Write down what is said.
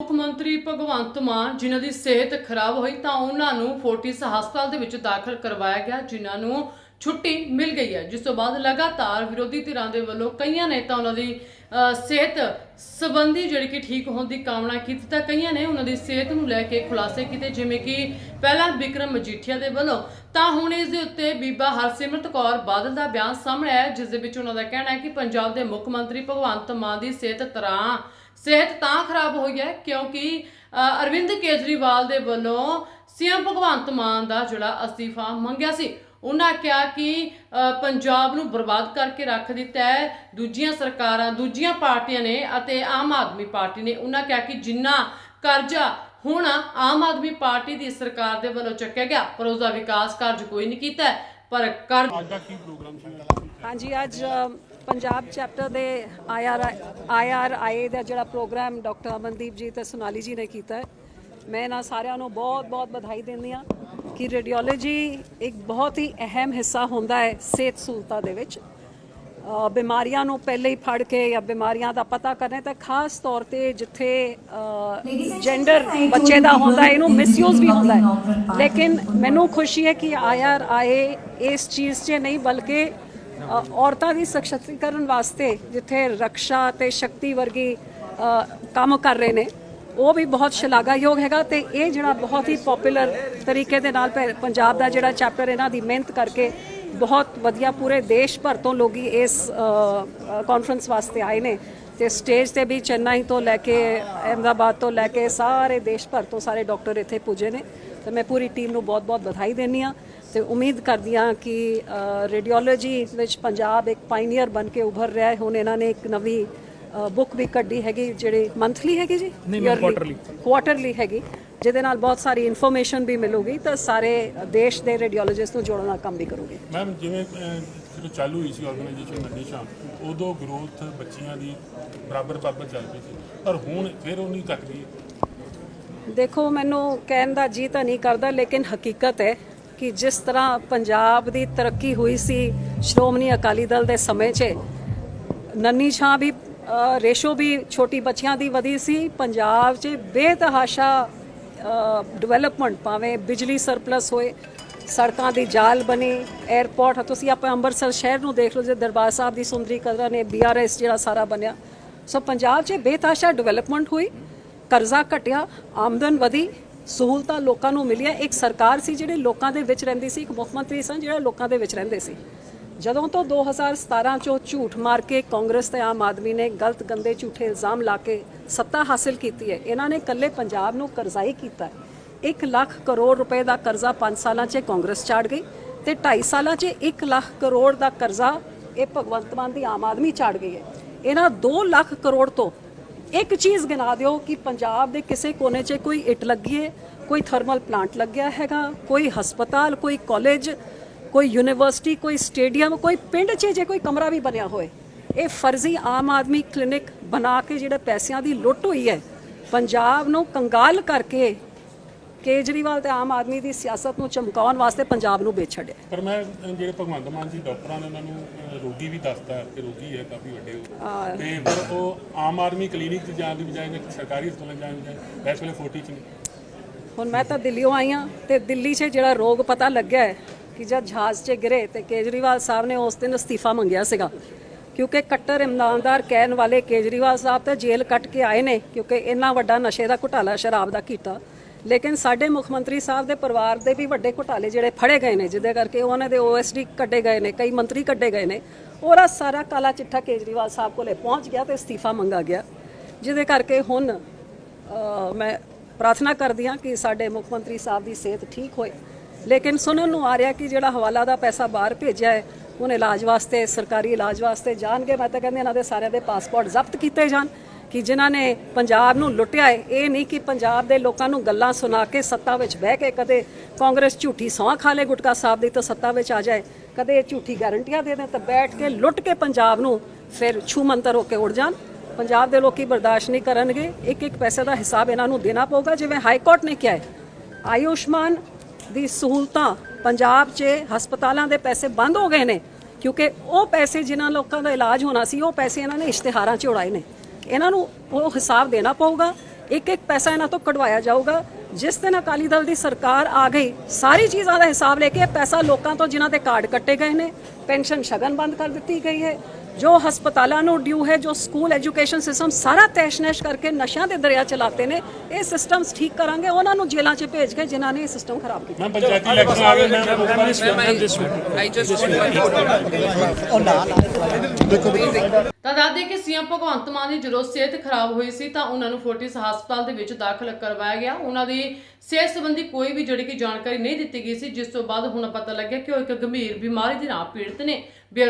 ਮੁੱਖ ਮੰਤਰੀ ਭਗਵੰਤ ਮਾਨ, ਜਿਨ੍ਹਾਂ ਦੀ ਸਿਹਤ ਖਰਾਬ ਹੋਈ ਤਾਂ ਉਹਨਾਂ ਨੂੰ ਫੋਰਟਿਸ ਹਸਪਤਾਲ ਦੇ ਵਿੱਚ ਦਾਖਲ ਕਰਵਾਇਆ ਗਿਆ, ਜਿਨ੍ਹਾਂ ਨੂੰ ਛੁੱਟੀ ਮਿਲ ਗਈ ਹੈ। ਜਿਸ ਤੋਂ ਬਾਅਦ ਲਗਾਤਾਰ ਵਿਰੋਧੀ ਧਿਰਾਂ ਦੇ ਵੱਲੋਂ ਕਈਆਂ ਨੇ ਤਾਂ ਉਹਨਾਂ ਦੀ ਸਿਹਤ ਸੰਬੰਧੀ ਜਿਹੜੀ ਕਿ ਠੀਕ ਹੋਣ ਦੀ ਕਾਮਨਾ ਕੀਤੀ ਤਾਂ ਕਈਆਂ ਨੇ ਉਹਨਾਂ ਦੀ ਸਿਹਤ ਨੂੰ ਲੈ ਕੇ ਖੁਲਾਸੇ ਕੀਤੇ, ਜਿਵੇਂ ਕਿ ਪਹਿਲਾਂ ਵਿਕਰਮ ਮਜੀਠੀਆ ਦੇ ਵੱਲੋਂ। ਤਾਂ ਹੁਣ ਇਸ ਦੇ ਉੱਤੇ ਬੀਬਾ ਹਰਸਿਮਰਤ ਕੌਰ ਬਾਦਲ ਦਾ ਬਿਆਨ ਸਾਹਮਣੇ ਆਇਆ, ਜਿਸ ਦੇ ਵਿੱਚ ਉਹਨਾਂ ਦਾ ਕਹਿਣਾ ਹੈ ਕਿ ਪੰਜਾਬ ਦੇ ਮੁੱਖ ਮੰਤਰੀ ਭਗਵੰਤ ਮਾਨ ਦੀ ਸਿਹਤ ਤਰ੍ਹਾਂ, ਸਿਹਤ ਤਾਂ ਖਰਾਬ ਹੋਈ ਹੈ, ਕਿਉਂਕਿ ਅਰਵਿੰਦ ਕੇਜਰੀਵਾਲ ਦੇ ਵੱਲੋਂ ਸੀਐਮ ਭਗਵੰਤ ਮਾਨ ਦਾ ਜਿਹੜਾ ਅਸਤੀਫਾ ਮੰਗਿਆ ਸੀ। ਉਹਨਾਂ ਕਿਹਾ ਕਿ ਪੰਜਾਬ ਨੂੰ ਬਰਬਾਦ ਕਰਕੇ ਰੱਖ ਦਿੱਤਾ ਹੈ ਦੂਜੀਆਂ ਸਰਕਾਰਾਂ ਦੂਜੀਆਂ ਪਾਰਟੀਆਂ ਨੇ ਅਤੇ ਆਮ ਆਦਮੀ ਪਾਰਟੀ ਨੇ ਉਹਨਾਂ ਕਿਹਾ ਕਿ ਜਿੰਨਾ ਕਰਜ਼ਾ ਹੁਣ ਆਮ ਆਦਮੀ ਪਾਰਟੀ ਦੀ ਸਰਕਾਰ ਦੇ ਵੱਲੋਂ ਚੱਕਿਆ ਗਿਆ ਪਰ ਉਸ ਦਾ ਵਿਕਾਸ ਕਾਰਜ ਕੋਈ ਨਹੀਂ ਕੀਤਾ। ਪਰ ਕਰ ਅੱਜ ਦਾ ਕੀ ਪ੍ਰੋਗਰਾਮ ਸੀ ਹਾਂਜੀ ਅੱਜ ਪੰਜਾਬ ਚੈਪਟਰ ਦੇ ਆਈਆਰ ਆਈਆਰਆਈ ਦਾ ਜਿਹੜਾ ਪ੍ਰੋਗਰਾਮ ਡਾਕਟਰ ਅਮਨਦੀਪ ਜੀ ਤੇ ਸੋਨਾਲੀ ਜੀ ਨੇ ਕੀਤਾ ਹੈ ਮੈਂ ਇਹਨਾਂ ਸਾਰਿਆਂ ਨੂੰ ਬਹੁਤ-ਬਹੁਤ ਵਧਾਈ ਦਿੰਦੀ ਹਾਂ ਕਿ ਰੇਡੀਓਲੋਜੀ ਇੱਕ ਬਹੁਤ ਹੀ ਅਹਿਮ ਹਿੱਸਾ ਹੁੰਦਾ ਹੈ ਸਿਹਤ ਸਹੂਲਤਾਂ ਦੇ ਵਿੱਚ। ਬਿਮਾਰੀਆਂ ਨੂੰ ਪਹਿਲੇ ਹੀ ਫੜ ਕੇ ਜਾਂ ਬਿਮਾਰੀਆਂ ਦਾ ਪਤਾ ਕਰਨੇ ਤਾਂ ਖਾਸ ਤੌਰ ਤੇ ਜਿੱਥੇ ਜੈਂਡਰ ਬੱਚੇ ਦਾ ਹੁੰਦਾ ਇਹਨੂੰ ਮਿਸਯੂਜ਼ ਵੀ ਹੁੰਦਾ ਹੈ। ਲੇਕਿਨ ਮੈਨੂੰ ਖੁਸ਼ੀ ਹੈ ਕਿ ਆਇਆਰ ਆਏ ਇਸ ਚੀਜ਼ 'ਚ ਨਹੀਂ ਬਲਕਿ ਔਰਤਾਂ ਦੀ ਸਸ਼ਕਤੀਕਰਨ ਵਾਸਤੇ ਜਿੱਥੇ ਰਕਸ਼ਾ ਤੇ ਸ਼ਕਤੀ ਵਰਗੀ ਕੰਮ ਕਰ ਰਹੇ ਨੇ। ਉਹ ਵੀ ਬਹੁਤ ਸ਼ਲਾਘਾਯੋਗ ਹੈਗਾ ਤੇ ਇਹ ਜਿਹੜਾ ਬਹੁਤ ਹੀ ਪਪੂਲਰ ਤਰੀਕੇ ਦੇ ਨਾਲ ਪ- ਪੰਜਾਬ ਦਾ ਜਿਹੜਾ ਚੈਪਟਰ ਇਹਨਾਂ ਦੀ ਮਿਹਨਤ ਕਰਕੇ ਬਹੁਤ ਵਧੀਆ ਪੂਰੇ ਦੇਸ਼ ਭਰ ਤੋਂ ਲੋਕੀ ਇਸ ਕਾਨਫਰੰਸ ਵਾਸਤੇ ਆਏ ਨੇ ਤੇ ਸਟੇਜ ਤੇ ਵੀ ਚੇਨਈ ਤੋਂ ਲੈ ਕੇ ਅਹਿਮਦਾਬਾਦ ਤੋਂ ਲੈ ਕੇ ਸਾਰੇ ਦੇਸ਼ ਭਰ ਤੋਂ ਸਾਰੇ ਡਾਕਟਰ ਇੱਥੇ ਪੁੱਜੇ ਨੇ ਤੇ ਮੈਂ ਪੂਰੀ ਟੀਮ ਨੂੰ ਬਹੁਤ-ਬਹੁਤ ਵਧਾਈ ਦਿੰਦੀ ਆ ਤੇ ਉਮੀਦ ਕਰਦੀ ਹਾਂ ਕਿ ਰੇਡੀਓਲੋਜੀ ਵਿੱਚ ਪੰਜਾਬ ਇੱਕ ਪਾਇਨੀਅਰ ਬਣ ਕੇ ਉੱਭਰ ਰਿਹਾ ਹੈ। ਹੁਣ ਇਹਨਾਂ ਨੇ ਇੱਕ ਨਵੀਂ ਬੁੱਕ ਵੀ ਕੱਢੀ ਹੈਗੀ ਜਿਹੜੀ ਮੰਥਲੀ ਹੈਗੀ ਜੀ? ਨਹੀਂ ਕੁਆਟਰਲੀ ਕੁਆਟਰਲੀ ਹੈਗੀ। ਜਿਹਦੇ ਨਾਲ ਬਹੁਤ ਸਾਰੀ ਇਨਫੋਰਮੇਸ਼ਨ ਵੀ ਮਿਲੂਗੀ ਤਾਂ ਸਾਰੇ ਦੇਸ਼ ਦੇ ਰੇਡੀਓਲੋਜਿਸਟ ਨੂੰ ਜੋੜਨ ਦਾ ਕੰਮ ਵੀ ਕਰੂਗੀ। ਮੈਮ ਜਿਵੇਂ ਜਦੋਂ ਚਾਲੂ ਹੋਈ ਸੀ ਆਰਗੇਨਾਈਜੇਸ਼ਨ ਨੰਨੀ ਸ਼ਾਮ ਉਦੋਂ ਗਰੋਥ ਬੱਚੀਆਂ ਦੀ ਬਰਾਬਰ ਬਰਾਬਰ ਚੱਲ ਪਈ ਸੀ। ਪਰ ਹੁਣ ਫਿਰ ਉਨੀ ਤੱਕ ਗਈ। ਦੇਖੋ ਮੈਨੂੰ ਕਹਿਣ ਦਾ ਜੀ ਤਾਂ ਨਹੀਂ ਕਰਦਾ ਲੇਕਿਨ ਹਕੀਕਤ ਹੈ ਕਿ ਜਿਸ ਤਰ੍ਹਾਂ ਪੰਜਾਬ ਦੀ ਤਰੱਕੀ ਹੋਈ ਸੀ ਸ਼੍ਰੋਮਣੀ ਅਕਾਲੀ ਦਲ ਦੇ ਸਮੇਂ 'ਚ ਨੰਨੀ ਛਾਂ ਵੀ ਰੇਸ਼ੋ ਵੀ ਛੋਟੀ ਬੱਚਿਆਂ ਦੀ ਵਧੀ ਸੀ। ਪੰਜਾਬ 'ਚ ਬੇਤਹਾਸ਼ਾ ਡਿਵੈਲਪਮੈਂਟ ਭਾਵੇਂ ਬਿਜਲੀ ਸਰਪਲਸ ਹੋਏ, ਸੜਕਾਂ ਦੀ ਜਾਲ ਬਣੀ 에ਅਰਪੋਰਟ ਤੁਸੀਂ ਆਪਾਂ ਅੰਮ੍ਰਿਤਸਰ ਸ਼ਹਿਰ ਨੂੰ ਦੇਖ ਲਓ, ਜੇ ਦਰਬਾਰ ਸਾਹਿਬ ਦੀ ਸੁੰਦਰੀ ਕਦਰਾਂ ਨੇ ਬੀਆਰਐਸ ਜਿਹੜਾ ਸਾਰਾ ਬਣਿਆ। ਸੋ ਪੰਜਾਬ 'ਚ ਬੇਤਹਾਸ਼ਾ ਡਿਵੈਲਪਮੈਂਟ ਹੋਈ, ਕਰਜ਼ਾ ਘਟਿਆ, ਆਮਦਨ ਵਧੀ, ਸਹੂਲਤਾਂ ਲੋਕਾਂ ਨੂੰ ਮਿਲੀਆਂ। ਇੱਕ ਸਰਕਾਰ ਸੀ ਜਿਹੜੇ ਲੋਕਾਂ ਦੇ ਵਿੱਚ ਰਹਿੰਦੀ ਸੀ, ਇੱਕ ਮੁੱਖ ਮੰਤਰੀ ਸਨ ਜਿਹੜਾ ਲੋਕਾਂ ਦੇ ਵਿੱਚ ਰਹਿੰਦੇ ਸੀ। ਜਦੋਂ ਤੋਂ 2017 ਚੋਂ ਝੂਠ ਮਾਰ ਕੇ ਕਾਂਗਰਸ ਤੇ ਆਮ ਆਦਮੀ ਨੇ ਗਲਤ, ਗੰਦੇ, ਝੂਠੇ ਇਲਜ਼ਾਮ ਲਾ ਕੇ ਸੱਤਾ ਹਾਸਲ ਕੀਤੀ ਹੈ, ਇਹਨਾਂ ਨੇ ਇਕੱਲੇ ਪੰਜਾਬ ਨੂੰ ਕਰਜ਼ਾਈ ਕੀਤਾ ਹੈ। 1 ਲੱਖ ਕਰੋੜ ਰੁਪਏ ਦਾ ਕਰਜ਼ਾ 5 ਸਾਲਾਂ 'ਚ ਕਾਂਗਰਸ ਚਾੜ ਗਈ ਤੇ 2.5 ਸਾਲਾਂ 'ਚ 1 ਲੱਖ ਕਰੋੜ ਦਾ ਕਰਜ਼ਾ ਇਹ ਭਗਵੰਤ ਮਾਨ ਦੀ ਆਮ ਆਦਮੀ ਚਾੜ ਗਈ ਹੈ। ਇਹਨਾਂ 2 ਲੱਖ ਕਰੋੜ ਤੋਂ ਇੱਕ ਚੀਜ਼ ਗਿਣਾ ਦਿਓ ਕਿ ਪੰਜਾਬ ਦੇ ਕਿਸੇ ਕੋਨੇ 'ਚ ਕੋਈ ਇੱਟ ਲੱਗੀ ਹੈ, ਕੋਈ ਥਰਮਲ ਪਲਾਂਟ ਲੱਗਿਆ ਹੈਗਾ, ਕੋਈ ਹਸਪਤਾਲ, ਕੋਈ ਕਾਲਜ ਕੋਈ ਯੂਨੀਵਰਸਿਟੀ ਕੋਈ ਸਟੇਡੀਅਮ ਕੋਈ ਪਿੰਡ 'ਚ ਜੇ ਕੋਈ ਕਮਰਾ ਵੀ ਬਣਿਆ ਹੋਏ ਇਹ ਫਰਜ਼ੀ ਆਮ ਆਦਮੀ ਕਲੀਨਿਕ ਬਣਾ ਕੇ ਜਿਹੜੇ ਪੈਸਿਆਂ ਦੀ ਲੁੱਟ ਹੋਈ ਹੈ ਪੰਜਾਬ ਨੂੰ ਕੰਗਾਲ ਕਰਕੇ ਕੇਜਰੀਵਾਲ ਤੇ ਆਮ ਆਦਮੀ ਦੀ ਸਿਆਸਤ ਨੂੰ ਚਮਕਾਉਣ ਵਾਸਤੇ ਪੰਜਾਬ ਨੂੰ ਵੇਚ ਛੱਡਿਆ। ਪਰ ਮੈਂ ਜਿਹੜੇ ਭਗਵੰਤ ਮਾਨ ਜੀ ਡਾਕਟਰਾਂ ਨੇ ਉਹਨਾਂ ਨੂੰ ਰੋਗੀ ਵੀ ਦੱਸਤਾ ਕਿ ਰੋਗੀ ਹੈ ਕਾਫੀ ਵੱਡੇ। ਤੇ ਪਰ ਉਹ ਆਮ ਆਦਮੀ ਕਲੀਨਿਕ 'ਚ ਜਾਣ ਦੀ ਬਜਾਏ ਨੇ ਸਰਕਾਰੀ ਹਸਪਤਾਲਾਂ ਜਾਣ ਦੀ ਬਜਾਏ ਇਸ ਵੇਲੇ 40 'ਚ ਹੁਣ ਮੈਂ ਤਾਂ ਦਿੱਲੀੋਂ ਆਈ ਹਾਂ ਤੇ ਦਿੱਲੀ 'ਚ ਜਿਹੜਾ ਰੋਗ ਪਤਾ ਲੱਗਿਆ ਹੈ ਕਿ ਜਦ ਜਹਾਜ਼ 'ਚ ਗਿਰੇ ਤੇ ਕੇਜਰੀਵਾਲ ਸਾਹਿਬ ਨੇ ਉਸ ਦਿਨ ਅਸਤੀਫਾ ਮੰਗਿਆ ਸੀਗਾ। ਕਿਉਂਕਿ ਕੱਟਰ ਇਮਾਨਦਾਰ ਕਹਿਣ ਵਾਲੇ ਕੇਜਰੀਵਾਲ ਸਾਹਿਬ ਤਾਂ ਜੇਲ੍ਹ ਕੱਟ ਕੇ ਆਏ ਨੇ, ਕਿਉਂਕਿ ਇੰਨਾ ਵੱਡਾ ਨਸ਼ੇ ਦਾ ਘੁਟਾਲਾ ਸ਼ਰਾਬ ਦਾ ਕੀਤਾ। ਲੇਕਿਨ ਸਾਡੇ ਮੁੱਖ ਮੰਤਰੀ ਸਾਹਿਬ ਦੇ ਪਰਿਵਾਰ ਦੇ ਵੀ ਵੱਡੇ ਘੁਟਾਲੇ ਜਿਹੜੇ ਫੜੇ ਗਏ ਨੇ, ਜਿਹਦੇ ਕਰਕੇ ਉਹਨਾਂ ਦੇ ਓਐਸਡੀ ਕੱਢੇ ਗਏ ਨੇ, ਕਈ ਮੰਤਰੀ ਕੱਢੇ ਗਏ ਨੇ। ਉਹਦਾ ਸਾਰਾ ਕਾਲਾ ਚਿੱਠਾ ਕੇਜਰੀਵਾਲ ਸਾਹਿਬ ਕੋਲੇ ਪਹੁੰਚ ਗਿਆ ਤੇ ਅਸਤੀਫਾ ਮੰਗਾ ਗਿਆ। ਜਿਹਦੇ ਕਰਕੇ ਹੁਣ ਮੈਂ ਪ੍ਰਾਰਥਨਾ ਕਰਦੀ ਹਾਂ ਕਿ ਸਾਡੇ ਮੁੱਖ ਮੰਤਰੀ ਸਾਹਿਬ ਦੀ ਸਿਹਤ ਠੀਕ ਹੋਏ। ਲੇਕਿਨ ਸੁਣਨ ਨੂੰ ਆ ਰਿਹਾ ਕਿ ਜਿਹੜਾ ਹਵਾਲਾ ਦਾ ਪੈਸਾ ਬਾਹਰ ਭੇਜਿਆ ਹੈ ਹੁਣ ਇਲਾਜ ਵਾਸਤੇ, ਸਰਕਾਰੀ ਇਲਾਜ ਵਾਸਤੇ ਜਾਣਗੇ। ਮੈਂ ਤਾਂ ਕਹਿੰਦੀ ਇਹਨਾਂ ਦੇ ਸਾਰਿਆਂ ਦੇ ਪਾਸਪੋਰਟ ਜ਼ਬਤ ਕੀਤੇ ਜਾਣ ਕਿ ਜਿਨ੍ਹਾਂ ਨੇ ਪੰਜਾਬ ਨੂੰ ਲੁੱਟਿਆ ਹੈ। ਇਹ ਨਹੀਂ ਕਿ ਪੰਜਾਬ ਦੇ ਲੋਕਾਂ ਨੂੰ ਗੱਲਾਂ ਸੁਣਾ ਕੇ ਸੱਤਾ ਵਿੱਚ ਬਹਿ ਕੇ ਕਦੇ ਕਾਂਗਰਸ ਝੂਠੀ ਸੌਂ ਖਾ ਲੇ ਗੁਟਕਾ ਸਾਹਿਬ ਦੀ ਤਾਂ ਸੱਤਾ ਵਿੱਚ ਆ ਜਾਏ। ਕਦੇ ਇਹ ਝੂਠੀ ਗਾਰੰਟੀਆਂ ਦੇ ਦੇਣ ਤਾਂ ਬੈਠ ਕੇ ਲੁੱਟ ਕੇ ਪੰਜਾਬ ਨੂੰ ਫਿਰ ਛੂ ਮੰਤਰ ਹੋ ਕੇ ਉੜ ਜਾਣ। ਪੰਜਾਬ ਦੇ ਲੋਕੀ ਬਰਦਾਸ਼ਤ ਨਹੀਂ ਕਰਨਗੇ। ਇੱਕ ਇੱਕ ਪੈਸੇ ਦਾ ਹਿਸਾਬ ਇਹਨਾਂ ਨੂੰ ਦੇਣਾ ਪਊਗਾ, ਜਿਵੇਂ ਹਾਈ ਕੋਰਟ ਨੇ ਕਿਹਾ ਹੈ। ਆਯੁਸ਼ਮਾਨ ਦੀ ਸਹੂਲਤਾਂ ਪੰਜਾਬ 'ਚ ਹਸਪਤਾਲਾਂ ਦੇ ਪੈਸੇ ਬੰਦ ਹੋ ਗਏ ਨੇ, ਕਿਉਂਕਿ ਉਹ ਪੈਸੇ ਜਿਨ੍ਹਾਂ ਲੋਕਾਂ ਦਾ ਇਲਾਜ ਹੋਣਾ ਸੀ, ਉਹ ਪੈਸੇ ਇਹਨਾਂ ਨੇ ਇਸ਼ਤਿਹਾਰਾਂ 'ਚ ਉਡਾਏ ਨੇ। ਇਹਨਾਂ ਨੂੰ ਉਹ ਹਿਸਾਬ ਦੇਣਾ ਪਊਗਾ ਇੱਕ ਇੱਕ ਪੈਸਾ ਇਹਨਾਂ ਤੋਂ ਕਢਵਾਇਆ ਜਾਊਗਾ। ਜਿਸ ਦਿਨ ਅਕਾਲੀ ਦਲ ਦੀ ਸਰਕਾਰ ਆ ਗਈ, ਸਾਰੀ ਚੀਜ਼ਾਂ ਦਾ ਹਿਸਾਬ ਲੈ ਕੇ ਇਹ ਪੈਸਾ ਲੋਕਾਂ ਤੋਂ ਜਿਨ੍ਹਾਂ ਦੇ ਕਾਰਡ ਕੱਟੇ ਗਏ ਨੇ, ਪੈਨਸ਼ਨ ਸ਼ਗਨ ਬੰਦ ਕਰ ਦਿੱਤੀ ਗਈ ਹੈ। ਜੋ ਹਸਪਤਾਲਾਂ ਨੂੰ ਡਿਊ ਹੈ ਜੋ ਸਕੂਲ ਐਜੂਕੇਸ਼ਨ ਸਿਸਟਮ ਸਾਰਾ ਤੈਸ਼-ਨੈਸ਼ ਕਰਕੇ ਨਸ਼ਿਆਂ ਦੇ ਦਰਿਆ ਚਲਾਤੇ ਨੇ ਇਹ ਸਿਸਟਮਸ ਠੀਕ ਕਰਾਂਗੇ ਉਹਨਾਂ ਨੂੰ ਜੇਲ੍ਹਾਂ 'ਚ ਭੇਜ ਕੇ ਜਿਨ੍ਹਾਂ ਨੇ ਇਹ ਸਿਸਟਮ ਖਰਾਬ ਕੀਤਾ। ਮੈਂ ਪੰਚਾਇਤੀ ਇਲੈਕਸ਼ਨ ਆ ਗਏ ਮੈਂ I just want one ਤਾਂ ਦੱਸਦੇ ਕਿ ਸੀਐਮ ਭਗਵੰਤ ਮਾਨ ਦੀ ਜਦੋਂ ਸਿਹਤ ਖਰਾਬ ਹੋਈ ਸੀ ਤਾਂ ਉਹਨਾਂ ਨੂੰ ਫੋਰਟਿਸ ਹਸਪਤਾਲ ਦੇ ਵਿੱਚ ਦਾਖਲ ਕਰਵਾਇਆ ਗਿਆ। ਉਹਨਾਂ ਦੀ ਸਿਹਤ ਸੰਬੰਧੀ ਕੋਈ ਵੀ ਜਿਹੜੀ ਕਿ ਜਾਣਕਾਰੀ ਨਹੀਂ ਦਿੱਤੀ ਗਈ ਸੀ ਜਿਸ ਤੋਂ ਬਾਅਦ ਹੁਣ ਪਤਾ ਲੱਗਿਆ ਕਿ ਉਹ ਇੱਕ ਗੰਭੀਰ ਬਿਮਾਰੀ ਦੇ ਨਾਲ ਪੀੜਤ ਨੇ। ਬਿਊਰੋ